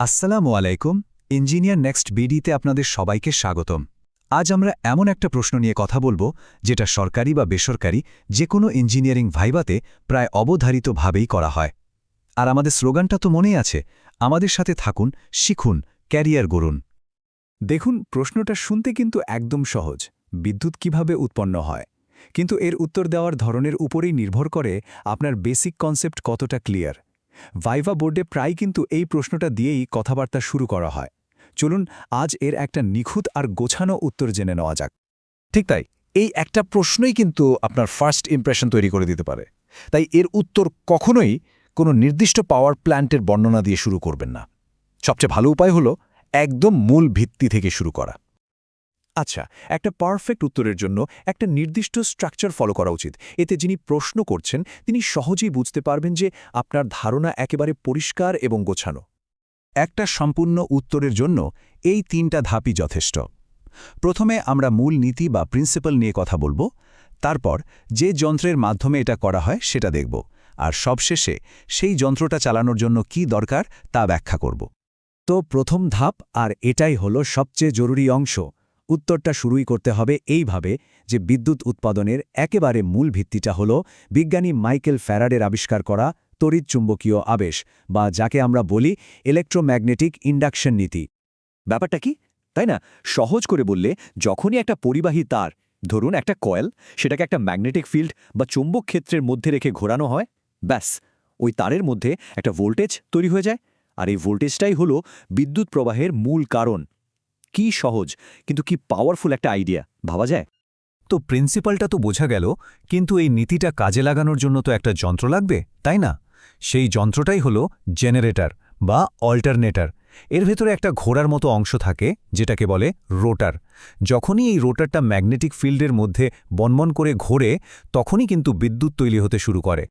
আসসালামু আলাইকুম, engineer next বিডিতে আপনাদের সবাইকে স্বাগতম। আজ আমরা এমন একটা প্রশ্ন নিয়ে কথা বলব, যেটা সরকারি বা বেসরকারি যে কোনো ইঞ্জিনিয়ারিং ভাইভাতে প্রায় অবধারিতভাবেই করা হয়। আর আমাদের স্লোগানটা তো মনেই আছে, আমাদের সাথে থাকুন, শিখুন, ক্যারিয়ার গড়ুন। দেখুন, প্রশ্নটা শুনতে কিন্তু একদম সহজ, বিদ্যুৎ কীভাবে উৎপন্ন হয়? কিন্তু এর উত্তর দেওয়ার ধরনের উপরেই নির্ভর করে আপনার বেসিক কনসেপ্ট কতটা ক্লিয়ার। ভাইভা বোর্ডে প্রায় কিন্তু এই প্রশ্নটা দিয়েই কথাবার্তা শুরু করা হয়। চলুন আজ এর একটা নিখুঁত আর গোছানো উত্তর জেনে নেওয়া যাক। ঠিক তাই, এই একটা প্রশ্নই কিন্তু আপনার ফার্স্ট ইমপ্রেশন তৈরি করে দিতে পারে। তাই এর উত্তর কখনোই কোনো নির্দিষ্ট পাওয়ার প্ল্যান্টের বর্ণনা দিয়ে শুরু করবেন না। সবচেয়ে ভালো উপায় হলো একদম মূল ভিত্তি থেকে শুরু করা। আচ্ছা একটা পারফেক্ট উত্তরের জন্য একটা নির্দিষ্ট স্ট্রাকচার ফলো করা উচিত। এতে যিনি প্রশ্ন করছেন, তিনি সহজেই বুঝতে পারবেন যে আপনার ধারণা একেবারে পরিষ্কার এবং গোছানো। একটা সম্পূর্ণ উত্তরের জন্য এই তিনটা ধাপই যথেষ্ট। প্রথমে আমরা মূল নীতি বা প্রিন্সিপাল নিয়ে কথা বলব, তারপর যে যন্ত্রের মাধ্যমে এটা করা হয় সেটা দেখব, আর সবশেষে সেই যন্ত্রটা চালানোর জন্য কি দরকার তা ব্যাখ্যা করব। তো প্রথম ধাপ, আর এটাই হলো সবচেয়ে জরুরি অংশ উত্তরটা শুরুই করতে হবে এইভাবে যে বিদ্যুৎ উৎপাদনের একেবারে মূল ভিত্তিটা হল বিজ্ঞানী মাইকেল ফ্যারাডের আবিষ্কার করা তড়িৎ চুম্বকীয় আবেশ বা যাকে আমরা বলি ইলেকট্রোম্যাগনেটিক ইন্ডাকশন নীতি। ব্যাপারটা কি? তাই না? সহজ করে বললে, যখনই একটা পরিবাহী তার, ধরুন একটা কয়েল, সেটাকে একটা ম্যাগনেটিক ফিল্ড বা চুম্বক ক্ষেত্রের মধ্যে রেখে ঘোরানো হয়, ব্যাস, ওই তারের মধ্যে একটা ভোল্টেজ তৈরি হয়ে যায়। আর এই ভোল্টেজটাই হলো বিদ্যুৎ প্রবাহের মূল কারণ। কি সহজ, কিন্তু কি পাওয়ারফুল একটা আইডিয়া ভাবা যায়? তো প্রিন্সিপালটা তো বোঝা গেল, কিন্তু এই নীতিটা কাজে লাগানোর জন্য তো একটা যন্ত্র লাগবে, তাই না? সেই যন্ত্রটাই হলো জেনারেটর বা অল্টারনেটর এর ভেতরে একটা ঘোড়ার মতো অংশ থাকে, যেটাকে বলে রোটার যখনই এই রোটারটা ম্যাগনেটিক ফিল্ডের মধ্যে বনবন করে ঘোরে, তখনই কিন্তু বিদ্যুৎ তৈরি হতে শুরু করে।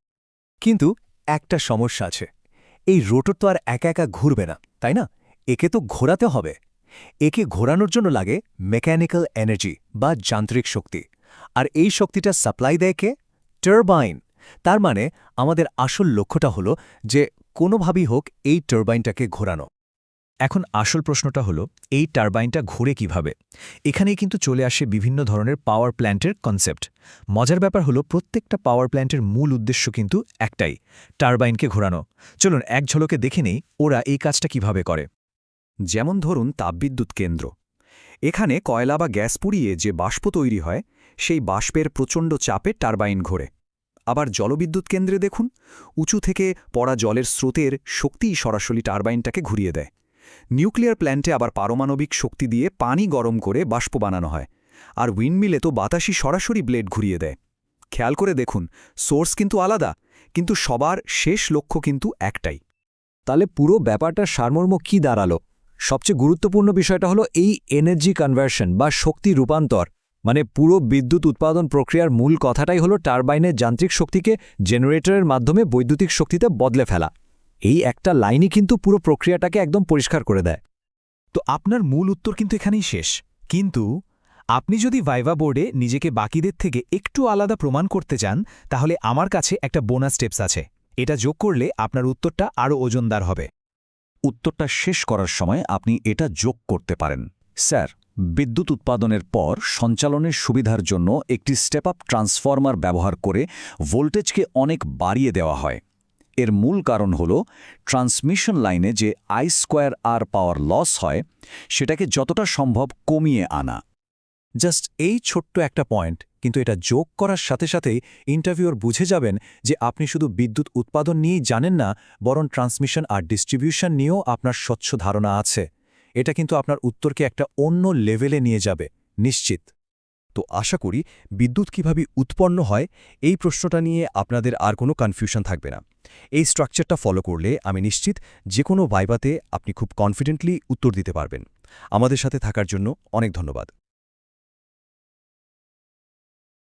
কিন্তু একটা সমস্যা আছে, এই রোটর তো আর একা একা ঘুরবে না, তাই না? একে তো ঘোরাতে হবে। একে ঘোরানোর জন্য লাগে মেকানিক্যাল এনার্জি বা যান্ত্রিক শক্তি। আর এই শক্তিটা সাপ্লাই দেয় কে? টারবাইন। তার মানে আমাদের আসল লক্ষ্যটা হলো যে কোনোভাবেই হোক এই টারবাইনটাকে ঘোরানো। এখন আসল প্রশ্নটা হলো, এই টারবাইনটা ঘুরে কীভাবে? এখানেই কিন্তু চলে আসে বিভিন্ন ধরনের পাওয়ার প্ল্যান্টের কনসেপ্ট। মজার ব্যাপার হলো প্রত্যেকটা পাওয়ার প্ল্যান্টের মূল উদ্দেশ্য কিন্তু একটাই, টারবাইনকে ঘোরানো। চলুন এক ঝলকে দেখে নেই ওরা এই কাজটা কীভাবে করে। যেমন ধরুন তাপবিদ্যুৎ কেন্দ্র। এখানে কয়লা বা গ্যাস পুড়িয়ে যে বাষ্প তৈরি হয়, সেই বাষ্পের প্রচণ্ড চাপে টারবাইন ঘোরে। আবার জলবিদ্যুৎ কেন্দ্রে দেখুন, উঁচু থেকে পড়া জলের স্রোতের শক্তিই সরাসরি টারবাইনটাকে ঘুরিয়ে দেয়। নিউক্লিয়ার প্ল্যান্টে আবার পারমাণবিক শক্তি দিয়ে পানি গরম করে বাষ্প বানানো হয়, আর উইন্ডমিলে তো বাতাসই সরাসরি ব্লেড ঘুরিয়ে দেয়। খেয়াল করে দেখুন, সোর্স কিন্তু আলাদা, কিন্তু সবার শেষ লক্ষ্য কিন্তু একটাই। তাহলে পুরো ব্যাপারটার সারমর্ম কি দাঁড়াল? সবচেয়ে গুরুত্বপূর্ণ বিষয়টা হলো এই এনার্জি কনভার্সন বা শক্তি রূপান্তর মানে পুরো বিদ্যুৎ উৎপাদন প্রক্রিয়ার মূল কথাটাই হলো টারবাইনের যান্ত্রিক শক্তিকে জেনারেটরের মাধ্যমে বৈদ্যুতিক শক্তিতে বদলে ফেলা। এই একটা লাইনই কিন্তু পুরো প্রক্রিয়াটাকে একদম পরিষ্কার করে দেয়। তো আপনার মূল উত্তর কিন্তু এখানেই শেষ। কিন্তু আপনি যদি ভাইভা বোর্ডে নিজেকে বাকিদের থেকে একটু আলাদা প্রমাণ করতে চান, তাহলে আমার কাছে একটা বোনাস স্টেপস আছে। এটা যোগ করলে আপনার উত্তরটা আরও ওজনদার হবে। উত্তরটা শেষ করার সময় আপনি এটা যোগ করতে পারেন। স্যার, বিদ্যুৎ উৎপাদনের পর সঞ্চালনের সুবিধার জন্য একটি স্টেপ আপ ট্রান্সফর্মার ব্যবহার করে ভোল্টেজকে অনেক বাড়িয়ে দেওয়া হয়। এর মূল কারণ হল ট্রান্সমিশন লাইনে যে I square R power loss হয়, সেটাকে যতটা সম্ভব কমিয়ে আনা। জাস্ট এই ছোট্ট একটা পয়েন্ট কিন্তু এটা যোগ করার সাথে সাথেই ইন্টারভিউর বুঝে যাবেন যে আপনি শুধু বিদ্যুৎ উৎপাদন নিয়েই জানেন না, বরং ট্রান্সমিশন আর ডিস্ট্রিবিউশন নিয়েও আপনার স্বচ্ছ ধারণা আছে। এটা কিন্তু আপনার উত্তরকে একটা অন্য লেভেলে নিয়ে যাবে, নিশ্চিত। তো আশা করি বিদ্যুৎ কীভাবে উৎপন্ন হয়, এই প্রশ্নটা নিয়ে আপনাদের আর কোনো কনফিউশন থাকবে না। এই স্ট্রাকচারটা ফলো করলে আমি নিশ্চিত যে কোনো ভাইবাতে আপনি খুব কনফিডেন্টলি উত্তর দিতে পারবেন। আমাদের সাথে থাকার জন্য অনেক ধন্যবাদ।